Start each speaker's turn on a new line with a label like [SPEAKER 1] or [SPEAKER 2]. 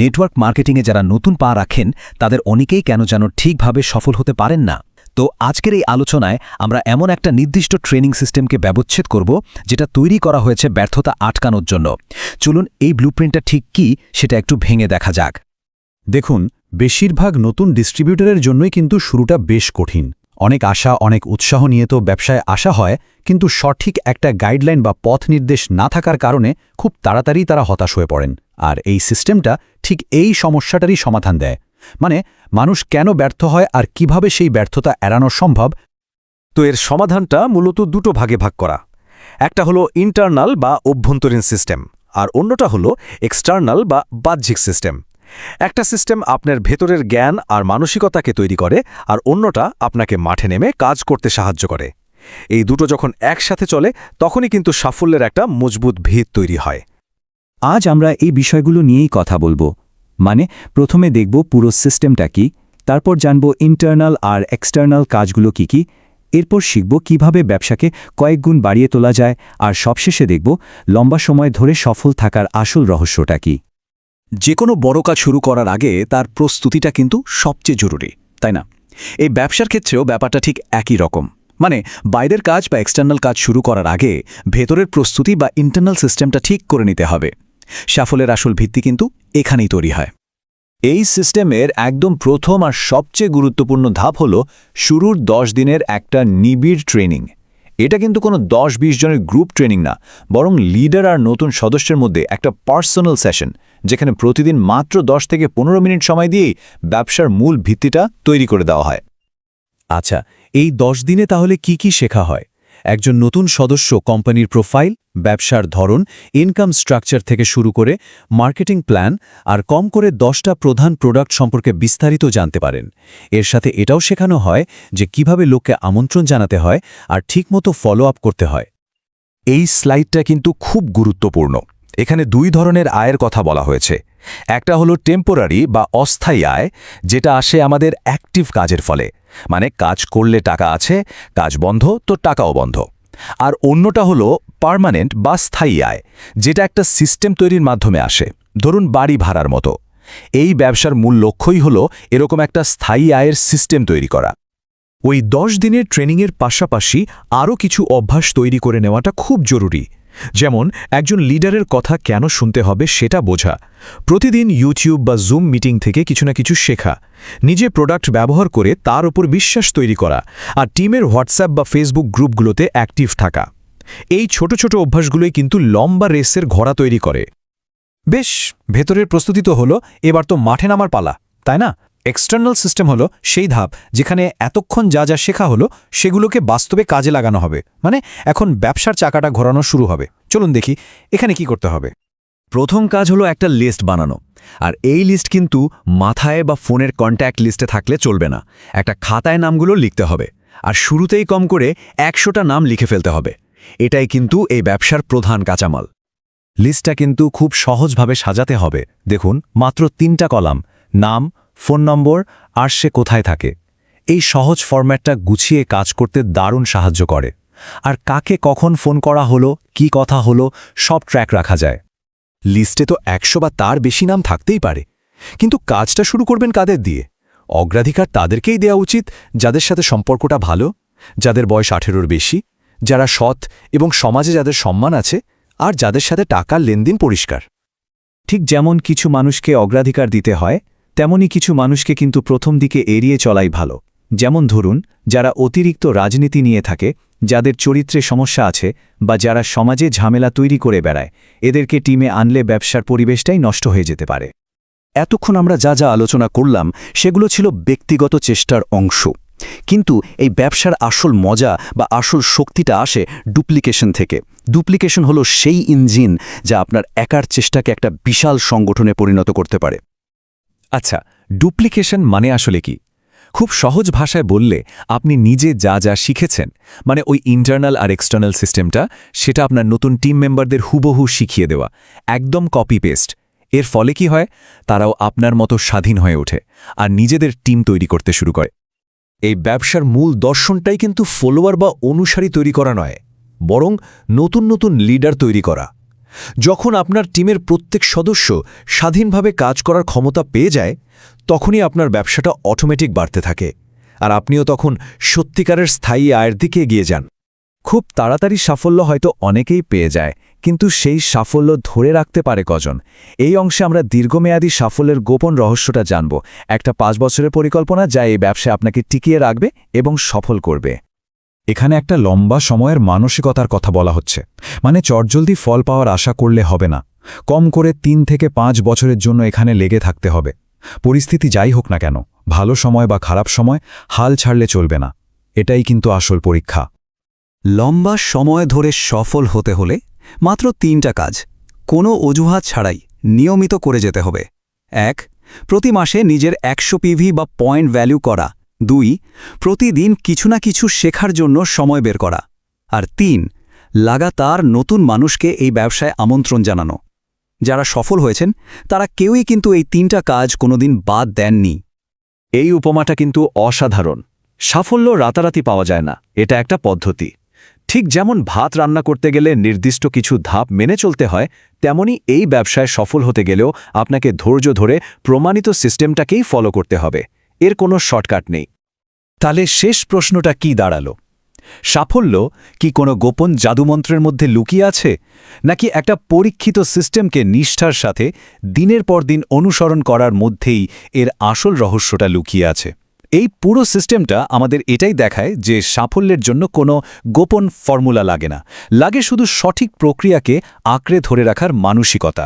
[SPEAKER 1] Network মার্কেটিংয়ে যারা নতুন পা রাখেন, তাদের অনেকেই কেন যেন ঠিকভাবে সফল হতে পারেন না। তো আজকের এই আলোচনায় আমরা এমন একটা নির্দিষ্ট ট্রেনিং সিস্টেমকে ব্যবচ্ছেদ করব, যেটা তৈরি করা হয়েছে ব্যর্থতা আটকানোর জন্য। চলুন এই ব্লুপ্রিন্টটা ঠিক কি, সেটা একটু ভেঙে দেখা যাক।
[SPEAKER 2] দেখুন, বেশিরভাগ নতুন ডিস্ট্রিবিউটরের জন্যই কিন্তু শুরুটা বেশ কঠিন। অনেক আশা, অনেক উৎসাহ নিয়ে তো ব্যবসায় আসা হয়, কিন্তু সঠিক একটা গাইডলাইন বা পথ নির্দেশ না থাকার কারণে খুব তাড়াতাড়ি তারা হতাশ হয়ে পড়েন। আর এই সিস্টেমটা ঠিক এই সমস্যাটারই সমাধান দেয়। মানে মানুষ কেন ব্যর্থ হয় আর কীভাবে সেই ব্যর্থতা এড়ানো সম্ভব?
[SPEAKER 3] তো এর সমাধানটা মূলত দুটো ভাগে ভাগ করা। একটা হলো ইন্টারনাল বা অভ্যন্তরীণ সিস্টেম আর অন্যটা হলো এক্সটার্নাল বা বাহ্যিক সিস্টেম একটা সিস্টেম আপনার ভেতরের জ্ঞান আর মানসিকতাকে তৈরি করে, আর অন্যটা আপনাকে মাঠে নেমে কাজ করতে সাহায্য করে। এই দুটো যখন একসাথে চলে, তখনই কিন্তু সাফল্যের একটা মজবুত ভিত তৈরি হয়।
[SPEAKER 4] আজ আমরা এই বিষয়গুলো নিয়েই কথা বলব। মানে প্রথমে দেখব পুরো সিস্টেমটা কি, তারপর জানব ইন্টারনাল আর এক্সটার্নাল কাজগুলো কি কি, এরপর শিখব কীভাবে ব্যবসাকে কয়েক গুণ বাড়িয়ে তোলা যায়, আর সবশেষে দেখব লম্বা সময় ধরে সফল থাকার আসল রহস্যটা কি।
[SPEAKER 2] যে কোনো বড় কাজ শুরু করার আগে তার প্রস্তুতিটা কিন্তু সবচেয়ে জরুরি, তাই না? এই ব্যবসার ক্ষেত্রেও ব্যাপারটা ঠিক একই রকম। মানে বাইরের কাজ বা এক্সটার্নাল কাজ শুরু করার আগে ভেতরের প্রস্তুতি বা ইন্টারনাল সিস্টেমটা ঠিক করে নিতে হবে। সাফল্যের আসল ভিত্তি কিন্তু এখানেই তৈরি হয়।
[SPEAKER 5] এই সিস্টেমের একদম প্রথম আর সবচেয়ে গুরুত্বপূর্ণ ধাপ হল শুরুর দশ দিনের একটা নিবিড় ট্রেনিং এটা কিন্তু কোনো দশ বিশ জনের গ্রুপ ট্রেনিং না, বরং লিডার আর নতুন সদস্যের মধ্যে একটা পার্সোনাল সেশন যেখানে প্রতিদিন মাত্র দশ থেকে পনেরো মিনিট সময় দিয়েই ব্যবসার মূল ভিত্তিটা তৈরি করে দেওয়া হয়।
[SPEAKER 2] আচ্ছা এই দশ দিনে তাহলে কি কি শেখা হয়? একজন নতুন সদস্য কোম্পানির প্রোফাইল, ব্যবসার ধরন, ইনকাম স্ট্রাকচার থেকে শুরু করে মার্কেটিং প্ল্যান আর কম করে দশটা প্রধান প্রোডাক্ট সম্পর্কে বিস্তারিত জানতে পারেন। এর সাথে এটাও শেখানো হয় যে কীভাবে লোককে আমন্ত্রণ জানাতে হয় আর ঠিকমতো ফলো আপ করতে হয়।
[SPEAKER 3] এই স্লাইডটা কিন্তু খুব গুরুত্বপূর্ণ। এখানে দুই ধরনের আয়ের কথা বলা হয়েছে। একটা হলো টেম্পোরারি বা অস্থায়ী আয়, যেটা আসে আমাদের অ্যাক্টিভ কাজের ফলে। মানে কাজ করলে টাকা আছে, কাজ বন্ধ, তো টাকাও বন্ধ। আর অন্যটা হলো পার্মানেন্ট বা স্থায়ী আয়, যেটা একটা সিস্টেম তৈরির মাধ্যমে আসে। ধরুন বাড়ি ভাড়ার মতো। এই ব্যবসার মূল লক্ষ্যই হলো এরকম একটা স্থায়ী আয়ের সিস্টেম তৈরি করা। ওই দশ দিনের ট্রেনিংয়ের পাশাপাশি আরও কিছু অভ্যাস তৈরি করে নেওয়াটা খুব জরুরি। যেমন, একজন লিডারের কথা কেন শুনতে হবে সেটা বোঝা। প্রতিদিন ইউটিউব বা জুম মিটিং থেকে কিছু না কিছু শেখা। নিজে প্রোডাক্ট ব্যবহার করে তার ওপর বিশ্বাস তৈরি করা আর টিমের হোয়াটসঅ্যাপ বা ফেসবুক গ্রুপগুলোতে অ্যাক্টিভ থাকা। এই ছোট ছোট অভ্যাসগুলোই কিন্তু লম্বা রেসের ঘোড়া তৈরি করে।
[SPEAKER 2] বেশ, ভেতরের প্রস্তুতি তো হলো, এবার তো মাঠে নামার পালা, তাই না? এক্সটার্নাল সিস্টেম হলো সেই ধাপ যেখানে এতক্ষণ যা যা শেখা হলো সেগুলোকে বাস্তবে কাজে লাগানো হবে। মানে এখন ব্যবসার চাকাটা ঘোরানো শুরু হবে। চলুন দেখি এখানে কি করতে হবে।
[SPEAKER 5] প্রথম কাজ হলো একটা লিস্ট বানানো। আর এই লিস্ট কিন্তু মাথায় বা ফোনের কন্ট্যাক্ট লিস্টে থাকলে চলবে না। একটা খাতায় নামগুলো লিখতে হবে। আর শুরুতেই কম করে একশোটা নাম লিখে ফেলতে হবে। এটাই কিন্তু এই ব্যবসার প্রধান কাঁচামাল। লিস্টটা কিন্তু খুব সহজভাবে সাজাতে হবে। দেখুন, মাত্র তিনটা কলাম। নাম ফোন নম্বর আর সে কোথায় থাকে। এই সহজ ফরম্যাটটা গুছিয়ে কাজ করতে দারুণ সাহায্য করে। আর কাকে কখন ফোন করা হলো, কি কথা হলো, সব ট্র্যাক রাখা যায়। লিস্টে তো একশো বা তার বেশি নাম থাকতেই পারে। কিন্তু কাজটা শুরু করবেন কাদের দিয়ে? অগ্রাধিকার তাদেরকেই দেওয়া উচিত, যাদের সাথে সম্পর্কটা ভালো, যাদের বয়স আঠেরোর বেশি, যারা সৎ এবং সমাজে যাদের সম্মান আছে, আর যাদের সাথে টাকার লেনদেন পরিষ্কার।
[SPEAKER 4] ঠিক যেমন কিছু মানুষকে অগ্রাধিকার দিতে হয় তেমনি কিছু মানুষকে কিন্তু প্রথম দিকে এড়িয়ে চলাই ভালো। যেমন ধরুন, যারা অতিরিক্ত রাজনীতি নিয়ে থাকে, যাদের চরিত্রে সমস্যা আছে বা যারা সমাজে ঝামেলা তৈরি করে বেড়ায়, এদেরকে টিমে আনলে ব্যবসার পরিবেশটাই নষ্ট হয়ে যেতে পারে।
[SPEAKER 5] এতক্ষণ আমরা যা যা আলোচনা করলাম, সেগুলো ছিল ব্যক্তিগত চেষ্টার অংশ। কিন্তু এই ব্যবসার আসল মজা বা আসল শক্তিটা আসে ডুপ্লিকেশন থেকে। ডুপ্লিকেশন হলো সেই ইঞ্জিন যা আপনার একার চেষ্টাকে একটা বিশাল সংগঠনে পরিণত করতে পারে।
[SPEAKER 3] আচ্ছা ডুপ্লিকেশন মানে আসলে কি? খুব সহজ ভাষায় বললে আপনি নিজে যা যা শিখেছেন মানে ওই ইন্টারনাল আর এক্সটার্নাল সিস্টেমটা সেটা আপনার নতুন টিম মেম্বারদের হুবহু শিখিয়ে দেওয়া, একদম কপি পেস্ট এর ফলে কি হয়? তারাও আপনার মতো স্বাধীন হয়ে ওঠে আর নিজেদের টিম তৈরি করতে শুরু করে। এই ব্যবসার মূল দর্শনটাই কিন্তু ফলোয়ার বা অনুসারী তৈরি করা নয়, বরং নতুন নতুন লিডার তৈরি করা।
[SPEAKER 5] যখন আপনার টিমের প্রত্যেক সদস্য স্বাধীনভাবে কাজ করার ক্ষমতা পেয়ে যায়, তখনই আপনার ব্যবসাটা অটোমেটিক বাড়তে থাকে। আর আপনিও তখন সত্যিকারের স্থায়ী আয়ের দিকে এগিয়ে যান।
[SPEAKER 4] খুব তাড়াতাড়ি সাফল্য হয়তো অনেকেই পেয়ে যায়, কিন্তু সেই সাফল্য ধরে রাখতে পারে কজন। এই অংশে আমরা দীর্ঘমেয়াদী সাফল্যের গোপন রহস্যটা জানব। একটা পাঁচ বছরের পরিকল্পনা যা এই ব্যবসায় আপনাকে টিকিয়ে রাখবে এবং সফল করবে।
[SPEAKER 2] এখানে একটা লম্বা সময়ের মানসিকতার কথা বলা হচ্ছে। মানে চটজলদি ফল পাওয়ার আশা করলে হবে না। কম করে তিন থেকে পাঁচ বছরের জন্য এখানে লেগে থাকতে হবে। পরিস্থিতি যাই হোক না কেন, ভালো সময় বা খারাপ সময় হাল ছাড়লে চলবে না। এটাই কিন্তু আসল পরীক্ষা।
[SPEAKER 6] লম্বা সময় ধরে সফল হতে হলে মাত্র তিনটা কাজ, কোনো অজুহাত ছাড়াই নিয়মিত করে যেতে হবে। এক, প্রতি মাসে নিজের একশো পিভি বা পয়েন্ট ভ্যালু করা। দুই, প্রতিদিন কিছু না কিছু শেখার জন্য সময় বের করা। আর তিন, লাগাতার নতুন মানুষকে এই ব্যবসায় আমন্ত্রণ জানানো। যারা সফল হয়েছেন, তারা কেউই কিন্তু এই তিনটা কাজ কোনোদিন বাদ দেননি।
[SPEAKER 4] এই উপমাটা কিন্তু অসাধারণ। সাফল্য রাতারাতি পাওয়া যায় না, এটা একটা পদ্ধতি। ঠিক যেমন ভাত রান্না করতে গেলে নির্দিষ্ট কিছু ধাপ মেনে চলতে হয়, তেমনি এই ব্যবসায় সফল হতে গেলেও আপনাকে ধৈর্য ধরে প্রমাণিত সিস্টেমটাকেই ফলো করতে হবে। এর কোনো শর্টকাট নেই।
[SPEAKER 5] তাহলে শেষ প্রশ্নটা কি দাঁড়াল? সাফল্য কি কোনো গোপন জাদুমন্ত্রের মধ্যে লুকিয়ে আছে? নাকি একটা পরীক্ষিত সিস্টেমকে নিষ্ঠার সাথে দিনের পর দিন অনুসরণ করার মধ্যেই এর আসল রহস্যটা লুকিয়ে আছে? এই পুরো সিস্টেমটা আমাদের এটাই দেখায় যে সাফল্যের জন্য কোনো গোপন ফর্মুলা লাগে না। লাগে শুধু সঠিক প্রক্রিয়াকে আঁকড়ে ধরে রাখার মানসিকতা।